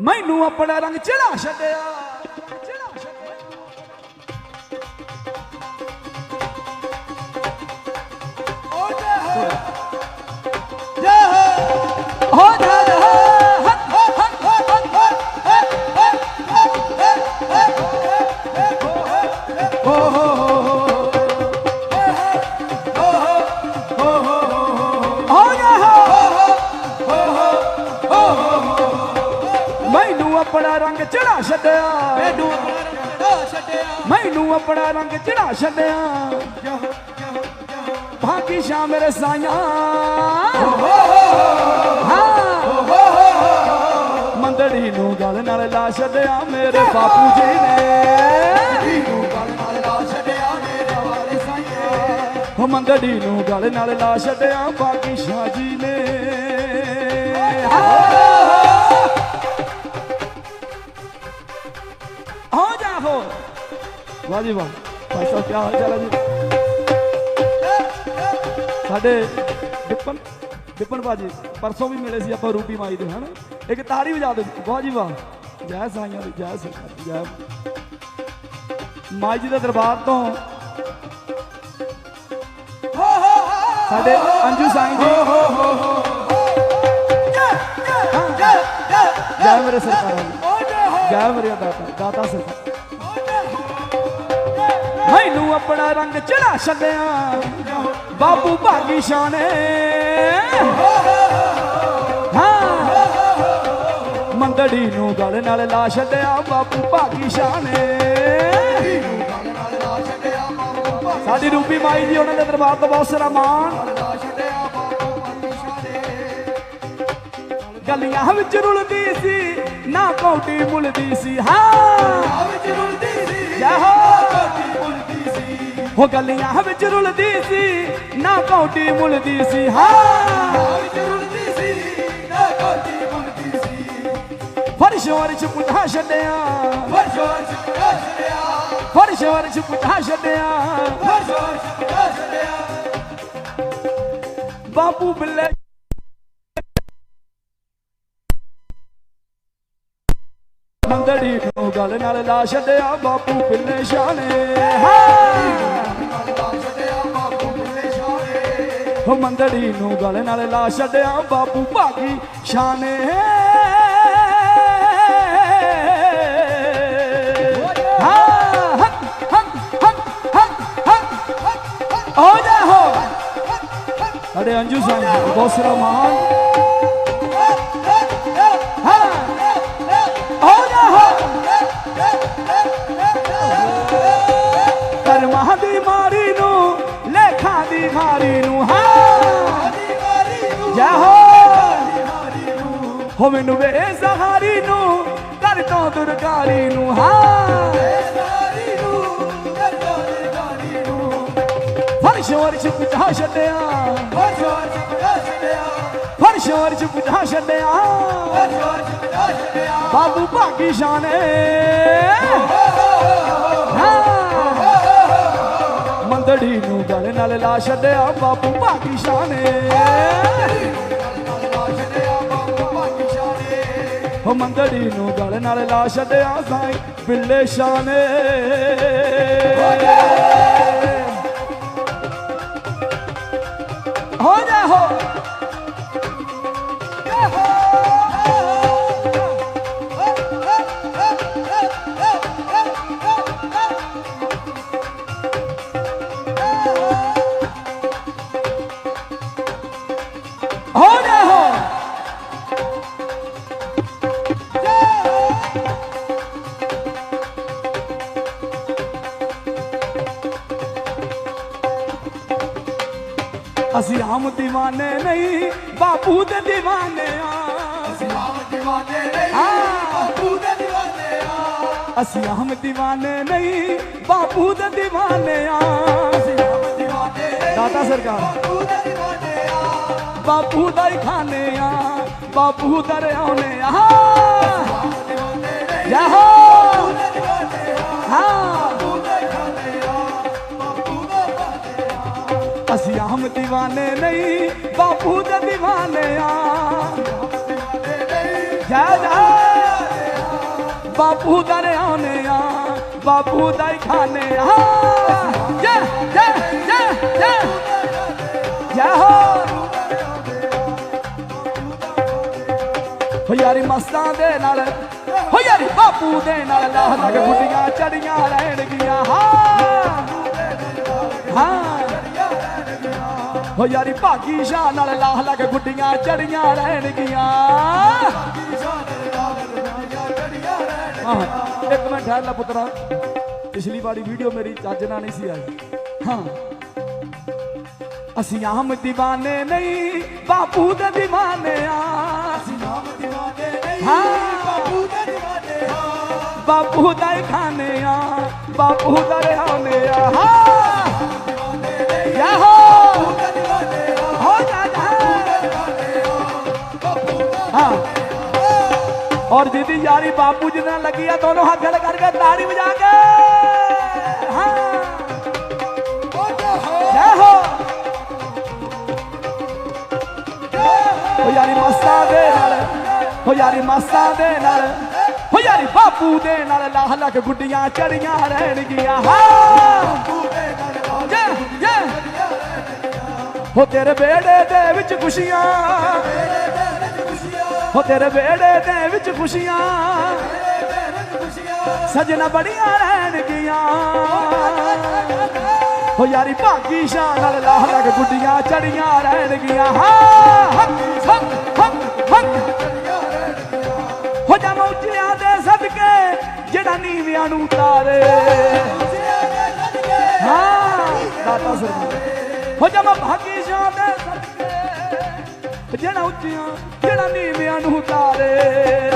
ਮੈਨੂੰ ਆਪਣਾ ਰੰਗ ਚੜਾ ਛੱਡਿਆ। ਆਪਣਾ ਰੰਗ ਚੜਾ ਛੱਡਿਆ। ਮੈਨੂੰ ਆਪਣਾ ਰੰਗ ਢਾ ਛੱਡਿਆ। ਮੈਨੂੰ ਆਪਣਾ ਰੰਗ ਚੜਾ ਛੱਡਿਆ। ਭਾਗੀ ਸ਼ਾ ਮੇਰੇ ਸਾਈਆਂ। ਹਾਂ। ਮੰਦੜੀ ਨੂੰ ਗਲ ਨਾਲ ਲਾ ਛੱਡਿਆ ਮੇਰੇ ਬਾਪੂ ਜੀ ਨੇ। ਹੋ ਮੰਦੜੀ ਨੂੰ ਗਲ ਨਾਲ ਲਾ ਛੱਡਿਆ ਭਾਗੀ ਸ਼ਾ ਜੀ ਨੇ। ਹੋ ਹੋ ਵਾਹ ਜੀ ਵਾਹ ਭਾਈ ਸਾਹਿਬ ਕੀ ਹਾਲ ਚਾਲ ਹੈ ਜੀ ਸਾਡੇ ਵਿਪਨ ਵਿਪਨ ਬਾਜੀ ਪਰਸੋਂ ਵੀ ਮਿਲੇ ਸੀ ਆਪਾਂ ਰੂਪੀ ਮਾਈ ਦੇ ਹਨ ਇੱਕ ਤਾੜੀ ਵਜਾ ਦਿਓ ਵਾਹ ਜੀ ਵਾਹ ਜੈ ਸਾਈਆਂ ਦੀ ਜੈ ਸਰਕਾਰ ਦੀ ਜੈ ਮਾਈ ਜੀ ਦੇ ਦਰਬਾਰ ਤੋਂ ਸਾਡੇ ਅੰਜੂ ਸਾਈਂ ਜੀ ਜੈ ਮੇਰੇ ਸਰਕਾਰ ਜੀ ਜੈ ਮੇਰੇ ਦਾਤਾ ਦਾਤਾ ਸਰਕਾਰ ਮੈਨੂੰ ਆਪਣਾ ਰੰਗ ਚੜਾ ਛੱਡਿਆ। ਬਾਬੂ ਭਾਗੀ ਸ਼ਾਨੇ। ਹਾਂ। ਮੰਦੜੀ ਨੂੰ ਗਲ ਨਾਲ ਲਾ ਛੱਡਿਆ ਬਾਬੂ ਭਾਗੀ ਸ਼ਾਨੇ। ਸਾਡੀ ਰੂਪੀ ਮਾਈ ਜੀ ਉਹਨਾਂ ਦੇ ਦਰਬਾਰ ਤੋਂ ਬਹੁਤ ਸਾਰਾ ਮਾਣ। ਗਲੀਆਂ ਵਿੱਚ ਰੁਲਦੀ ਸੀ ਨਾ ਕੌਟੀ ਮੁਲਦੀ ਸੀ। ਹਾਂ। ਵਿੱਚ ਰੁਲਦੀ ਸੀ ਜੈ ਹੋ। ਹੋ ਗਲੀਆਂ ਵਿੱਚ ਰੁਲਦੀ ਸੀ ਨਾ ਕੌਟੀ ਮੁਲਦੀ ਸੀ ਹਾਂ। ਵਿੱਚ ਰੁਲਦੀ ਸੀ ਨਾ ਕੋਟੀ ਬੁਲਦੀ ਸੀ। ਫਰਸ਼ ਵਰਸ਼ ਪੁੱਠਾ ਛੱਡਿਆ। ਵਰਸ਼ੋਰ ਛੱਡਿਆ। ਛੱਡਿਆ। ਫਰਸ਼ ਵਰਸ਼ ਪੁੱਠਾ ਛੱਡਿਆ। ਬਾਬੂ ਬਿੱਲੇ ਮੰਦੜੀ ਨੂੰ ਗਲ ਨਾਲ ਲਾ ਛੱਡਿਆ ਬਾਪੂ ਬਿੱਲੇ ਸ਼ਾਨੇ। ਹਾਂ ਨਾਲ ਲਾ ਛੱਡਿਆ ਬਾਬੂ ਮਨੀਸ਼ਾ ਨੇ ਹੋ ਮੰਦੜੀ ਨੂੰ ਗਲ ਨਾਲ ਲਾ ਛੱਡਿਆ ਬਾਪੂ ਭਾਗੀ ਸ਼ਾਨੇ। ਸਾਡੇ ਅੰਜੂ ਸਿੰਘ ਬਹੁਤ ਸਾਰਾ ਮਾਨ ਹੋ ਮੈਨੂੰ ਵੇ ਸਹਾਰੀ ਨੂੰ ਕਰ ਤੋਂ ਦੁਰਕਾਰੀ ਨੂੰ ਹਾਂ। ਫਰਸ਼ ਵਰਸ਼ ਪੁੱਛਾ ਛੱਡਿਆ। ਫਰਸ਼ ਵਰਸ਼ ਪੁੱਛਾ ਛੱਡਿਆ। ਬਾਬੂ ਭਾਗੀ ਸ਼ਾਨੇ। ਹਾਂ। ਮੰਦੜੀ ਨੂੰ ਗਲ ਨਾਲ ਲਾ ਛੱਡਿਆ ਬਾਬੂ ਭਾਗੀ ਸ਼ਾਨੇ। ਹੋ ਮੰਦੜੀ ਨੂੰ ਗਲ ਨਾਲ ਲਾ ਛੱਡਿਆ ਸਾਈਂ, ਬਿੱਲੇ ਸ਼ਾਨੇ ਹੋ ਜਾ ਹੋ। ਹੋ ਜਾ। ਅਸੀਂ ਆਮ دیਵਾਨੇ ਨਹੀਂ ਬਾਪੂ ਦੇ دیਵਾਨੇ ਆ। ਅਸੀਂ ਆਮ دیਵਾਨੇ ਨਹੀਂ ਬਾਪੂ ਦੇ دیਵਾਨੇ ਆ। ਅਸੀਂ ਆਮ دیਵਾਨੇ ਨਹੀਂ ਬਾਪੂ ਦੇ دیਵਾਨੇ ਆ। ਅਸੀਂ ਆਮ دیਵਾਨੇ ਨਹੀਂ ਦਾਤਾ ਸਰਕਾਰ। ਬਾਪੂ ਦੇ دیਵਾਨੇ ਆ। ਬਾਪੂ ਦਾ ਹੀ ਖਾਨੇ ਆ ਬਾਪੂ ਦਾ ਰਿਆਉਨੇ ਆ। ਜੈ ਹੋ। ਹਾਂ। ਹਮ دیਵਾਨੇ ਨਹੀਂ ਬਾਪੂ ਦੇ دیਵਾਨੇ ਆ ਜੈ ਜੈ ਬਾਪੂ ਦਾ ਰਿਆਨੇ ਆ ਬਾਪੂ ਦਾ ਹੀ ਖਾਨੇ ਆ ਜੈ ਜੈ ਜੈ ਜੈ ਜੈ ਹੋ ਹੋ ਯਾਰੀ ਮਸਤਾਂ ਦੇ ਨਾਲ ਹੋ ਯਾਰੀ ਬਾਪੂ ਦੇ ਨਾਲ ਲਾਹ ਲੱਗ ਗੁੱਡੀਆਂ ਚੜੀਆਂ ਰਹਿਣਗੀਆਂ ਹਾਂ ਹਾਂ ਓ ਯਾਰੀ ਭਾਗੀ ਸ਼ਾਹ ਨਾਲ ਲਾਹ ਲੱਗ ਗੁੱਡੀਆਂ ਚੜੀਆਂ ਰਹਿਣਗੀਆਂ। ਹਾਂ ਇੱਕ ਮਿੰਟ ਠਹਿਰ ਲੈ ਪੁੱਤਰਾ। ਪਿਛਲੀ ਵਾਰੀ ਵੀਡੀਓ ਮੇਰੀ ਚੱਜ ਨਾਲ ਨਹੀਂ ਸੀ ਆਈ। ਹਾਂ। ਅਸੀਂ ਆਮ دیਵਾਨੇ ਨਹੀਂ ਬਾਪੂ ਦੇ دیਵਾਨੇ ਆ। ਅਸੀਂ ਆਮ دیਵਾਨੇ ਨਹੀਂ ਬਾਪੂ ਦੇ دیਵਾਨੇ ਆ। ਬਾਪੂ ਦਾ ਖਾਨੇ ਆ ਬਾਪੂ ਦਾ ਰਹਾਨੇ ਆ। ਹਾਂ। ਯਾਹੋ। ਔਰ ਜਿਹਦੀ ਯਾਰੀ ਬਾਪੂ ਜੀ ਨਾਲ ਲੱਗੀ ਆ ਦੋਨੋਂ ਹੱਥ ਖੜ ਕਰਕੇ ਤਾੜੀ ਵਜਾ ਕੇ। ਹਾਂ। ਜੈ ਯਾਰੀ ਮਸਤਾ ਦੇ ਨਾਲ ਹੋ ਯਾਰੀ ਮਸਤਾ ਦੇ ਨਾਲ ਹੋ ਯਾਰੀ ਬਾਪੂ ਦੇ ਨਾਲ ਲਾਹ ਲੱਖ ਗੁੱਡੀਆਂ ਚੜੀਆਂ ਰਹਿਣਗੀਆਂ ਹਾਂ। ਹੋ ਤੇਰੇ ਬੇੜੇ ਦੇ ਵਿੱਚ ਖੁਸ਼ੀਆਂ। ਹੋ ਤੇਰੇ ਵਿਹੜੇ ਦੇ ਵਿੱਚ ਖੁਸ਼ੀਆਂ। ਸਜਣਾ ਬੜੀਆਂ ਰਹਿਣਗੀਆਂ ਹੋ ਯਾਰੀ ਭਾਗੀ ਸ਼ਾਨ ਨਾਲ ਲਾਹ ਲੱਗ ਗੁੱਡੀਆਂ ਚੜੀਆਂ ਰਹਿਣਗੀਆਂ ਹਾਂ, ਹੱਕ ਹੱਕ ਹੱਕ ਹੋ ਜਾ ਮੌਜਿਆਂ ਦੇ ਸਦਕੇ, ਜਿਹੜਾ ਨੀਵਿਆਂ ਨੂੰ ਤਾਰੇ। ਹਾਂ ਦਾਤਾ ਸਰਦਾਰ ਹੋ ਜਾ ਮੈਂ ਭਾਗੀ ਸ਼ਾਨ ਦੇ ਸਦਕੇ, ਜਿਹੜਾ ਉੱਚੀਆਂ ਨੀਵਿਆਂ ਨੂੰ ਉਤਾਰੇ।